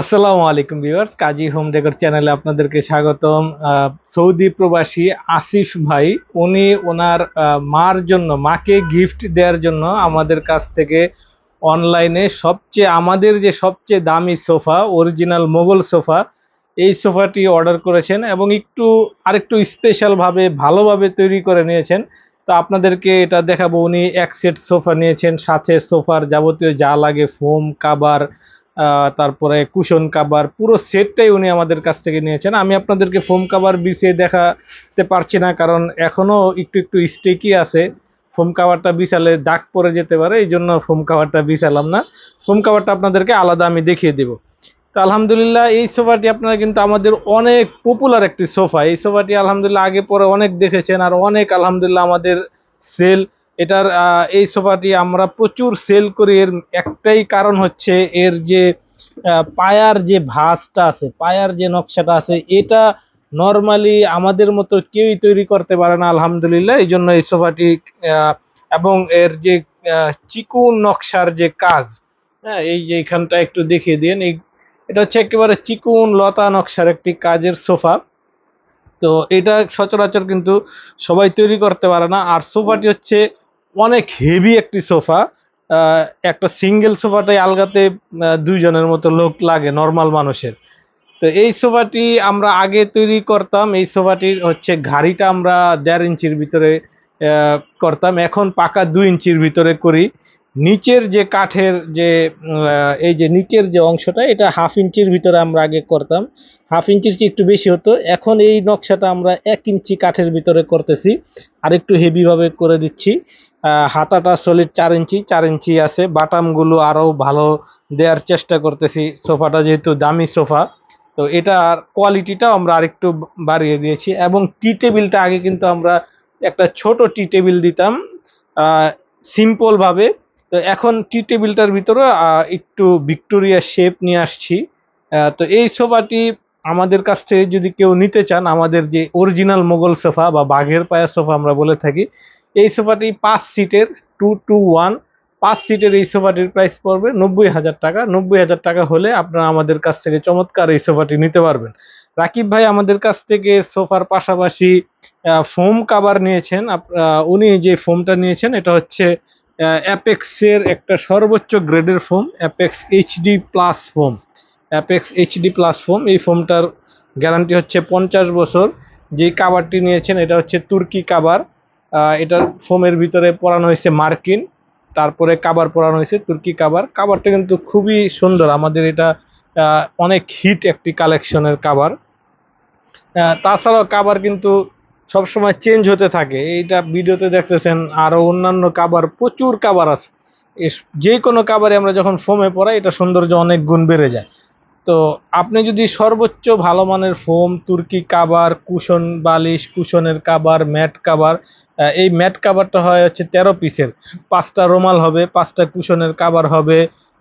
আসসালামু আলাইকুম ভিউয়ার্স, কাজী home decor চ্যানেলে আপনাদেরকে স্বাগতম। সৌদি প্রবাসী আসিফ ভাই, উনি ওনার মার জন্য, মাকে গিফট দেওয়ার জন্য আমাদের কাছ থেকে অনলাইনে সবচেয়ে, আমাদের যে সবচেয়ে দামি সোফা অরিজিনাল মোগল সোফা, এই সোফাটি অর্ডার করেছেন এবং একটু, আরেকটু স্পেশালভাবে ভালোভাবে তৈরি করে নিয়েছেন। তো আপনাদেরকে এটা দেখাবো, উনি এক সেট সোফা নিয়েছেন, সাথে সোফার যাবতীয় যা লাগে ফোম কাবার তারপরে কুশন কাবার পুরো সেটটাই উনি আমাদের কাছ থেকে নিয়েছেন। আমি আপনাদেরকে ফোম কাবার বিছিয়ে দেখাতে পারছি না, কারণ এখনও একটু একটু স্টেকি আছে। ফোম কাভারটা বিছালে দাগ পড়ে যেতে পারে, এই জন্য ফোম কাভারটা বিছালাম না। ফোম কাভারটা আপনাদেরকে আলাদা আমি দেখিয়ে দেব। তো আলহামদুলিল্লাহ, এই সোফাটি আপনারা কিন্তু আমাদের অনেক পপুলার একটি সোফা। এই সোফাটি আলহামদুলিল্লাহ আগে পরে অনেক দেখেছেন, আর অনেক আলহামদুলিল্লাহ আমাদের সেল এটার এই সোফাটি আমরা প্রচুর সেল করি। এর একটাই কারণ হচ্ছে এর যে পায়ার যে ভাঁজটা আছে, পায়ার যে নকশাটা আছে, এটা নর্মালি আমাদের মতো কেউই তৈরি করতে পারে না, আলহামদুলিল্লাহ। এই জন্য এই সোফাটি এবং এর যে চিকুন নকশার যে কাজ হ্যাঁ এই যে এখানটা একটু দেখিয়ে দিন। এই, এটা হচ্ছে একেবারে চিকুন লতা নকশার একটি কাজের সোফা। তো এটা সচরাচর কিন্তু সবাই তৈরি করতে পারে না। আর সোফাটি হচ্ছে অনেক হেভি একটি সোফা। একটা সিঙ্গেল সোফাটাই আলগাতে দুইজনের মতো লোক লাগে নর্মাল মানুষের। তো এই সোফাটি আমরা আগে তৈরি করতাম। এই সোফাটির হচ্ছে ঘাড়িটা আমরা দেড় ইঞ্চির ভিতরে করতাম। এখন পাকা দুই ইঞ্চির ভিতরে করি। নিচের যে কাঠের যে এই যে নিচের যে অংশটা, এটা হাফ ইঞ্চির ভিতরে আমরা আগে করতাম। হাফ ইঞ্চির চেয়ে একটু বেশি হতো। এখন এই নকশাটা আমরা এক ইঞ্চি কাঠের ভিতরে করতেছি। আর একটু হেভি ভাবে করে দিচ্ছি। হাতাটা সলিড চার ইঞ্চি চার ইঞ্চি আছে। বাটামগুলো আরও ভালো দেওয়ার চেষ্টা করতেছি। সোফাটা যেহেতু দামি সোফা, তো এটার কোয়ালিটিটাও আমরা আরেকটু বাড়িয়ে দিয়েছি। এবং টি টেবিলটা আগে কিন্তু আমরা একটা ছোট টি টেবিল দিতাম সিম্পলভাবে তো এখন টি টেবিলটার ভিতরে একটু ভিক্টোরিয়া শেপ নিয়ে আসছি। তো এই সোফাটি আমাদের কাছ থেকে যদি কেউ নিতে চান, আমাদের যে অরিজিনাল মোগল সোফা বা বাঘের পায়া সোফা আমরা বলে থাকি এই সোফাটি পাঁচ সিটের টু টু ওয়ান পাঁচ সিটের এই সোফাটির প্রাইস পড়বে নব্বই হাজার টাকা। নব্বই হাজার টাকা হলে আপনারা আমাদের কাছ থেকে চমৎকার এই সোফাটি নিতে পারবেন। রাকিব ভাই আমাদের কাছ থেকে সোফার পাশাপাশি ফোম কাভার নিয়েছেন। উনি যে ফোমটা নিয়েছেন, এটা হচ্ছে অ্যাপেক্সের একটা সর্বোচ্চ গ্রেডের foam Apex HD plus foam Apex HD plus foam এই ফোমটার গ্যারান্টি হচ্ছে পঞ্চাশ বছর। যেই কাভারটি নিয়েছেন, এটা হচ্ছে তুর্কি কাভার এটার ফোমের ভিতরে পরানো হয়েছে মার্কিন, তারপরে কাবার পরানো হয়েছে তুর্কি কাবার কাবারটা কিন্তু খুবই সুন্দর, আমাদের এটা অনেক হিট একটি কালেকশনের কাবার তাছাড়াও কাবার কিন্তু সবসময় চেঞ্জ হতে থাকে। এইটা ভিডিওতে দেখতেছেন, আরও অন্যান্য কাবার প্রচুর কাবার আছে। যে কোনো কাবারে আমরা যখন ফোমে পরাই, এটা সৌন্দর্য অনেক গুণ বেড়ে যায়। তো আপনি যদি সর্বোচ্চ ভালো মানের ফোম, তুর্কি কাবার কুশন বালিশ, কুশনের কাবার ম্যাট কাবার এই ম্যাট কাভারটা হয় হচ্ছে তেরো পিসের পাঁচটা রুমাল হবে, পাঁচটা কুশনের কাভার হবে,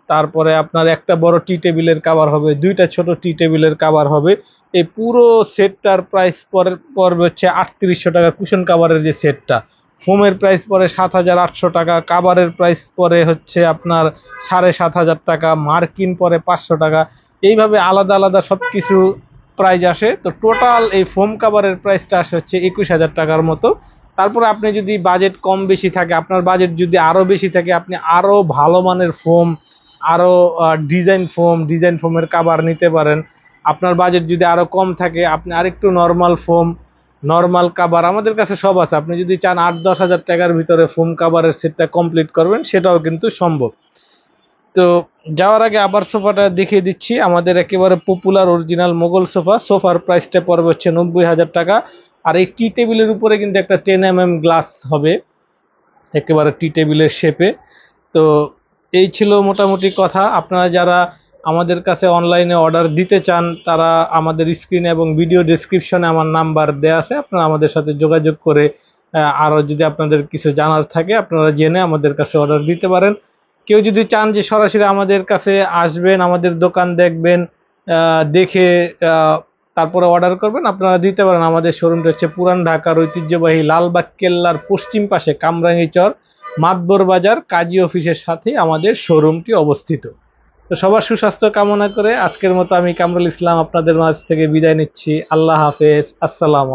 তারপরে আপনার একটা বড় টি টেবিলের কাভার হবে, দুইটা ছোট টি টেবিলের কাভার হবে। এই পুরো সেটটার প্রাইস পরে, পড়বে হচ্ছে আটত্রিশশো টাকা কুশন কাভারের যে সেটটা ফোমের প্রাইস পরে সাত হাজার আটশো টাকা কাভারের প্রাইস পরে হচ্ছে আপনার সাড়ে সাত হাজার টাকা, মার্কিন পরে পাঁচশো টাকা। এইভাবে আলাদা আলাদা সব কিছু প্রাইস আসে। তো টোটাল এই ফোম কাভারের প্রাইসটা আসে হচ্ছে একুশ হাজার টাকার মতো। তারপরে আপনি যদি বাজেট কম বেশি থাকে, আপনার বাজেট যদি আরও বেশি থাকে, আপনি আরও ভালো মানের ফোম আরও ডিজাইন ফোম ডিজাইন ফোমের কাভার নিতে পারেন। আপনার বাজেট যদি আরও কম থাকে, আপনি আরেকটু নর্মাল ফোম নর্মাল কাভার আমাদের কাছে সব আছে। আপনি যদি চান আট, দশ হাজার টাকার ভিতরে ফোম কাবারের সেটটা কমপ্লিট করবেন, সেটাও কিন্তু সম্ভব। তো যাওয়ার আগে আবার সোফাটা দেখিয়ে দিচ্ছি। আমাদের একেবারে পপুলার অরিজিনাল মোগল সোফা। সোফার প্রাইসটা পড়বে হচ্ছে নব্বই হাজার টাকা। আর এই টি টেবিলের উপরে কিন্তু একটা টেন এম এম গ্লাস হবে, একেবারে টি টেবিলের শেপে তো এই ছিল মোটামুটি কথা। আপনারা যারা আমাদের কাছে অনলাইনে অর্ডার দিতে চান, তারা আমাদের স্ক্রিনে এবং ভিডিও ডেসক্রিপশনে আমার নাম্বার দেওয়া আছে। আপনারা আমাদের সাথে যোগাযোগ করে আরও যদি আপনাদের কিছু জানার থাকে, আপনারা জেনে আমাদের কাছে অর্ডার দিতে পারেন। কেউ যদি চান যে সরাসরি আমাদের কাছে আসবেন, আমাদের দোকান দেখবেন দেখে তারপরে অর্ডার করবেন। আপনারা দিতে পারেন। আমাদের শোরুমটা হচ্ছে পুরান ঢাকার ঐতিহ্যবাহী লালবাগ কেল্লার পশ্চিম পাশে কামরাঙ্গি চর, মাতবর বাজার, কাজী অফিসের সাথে আমাদের শোরুমটি অবস্থিত। তো সবার সুস্বাস্থ্য কামনা করে আজকের মতো আমি কামরুল ইসলাম আপনাদের মাঝ থেকে বিদায় নিচ্ছি। আল্লাহ হাফেজ। আসসালাম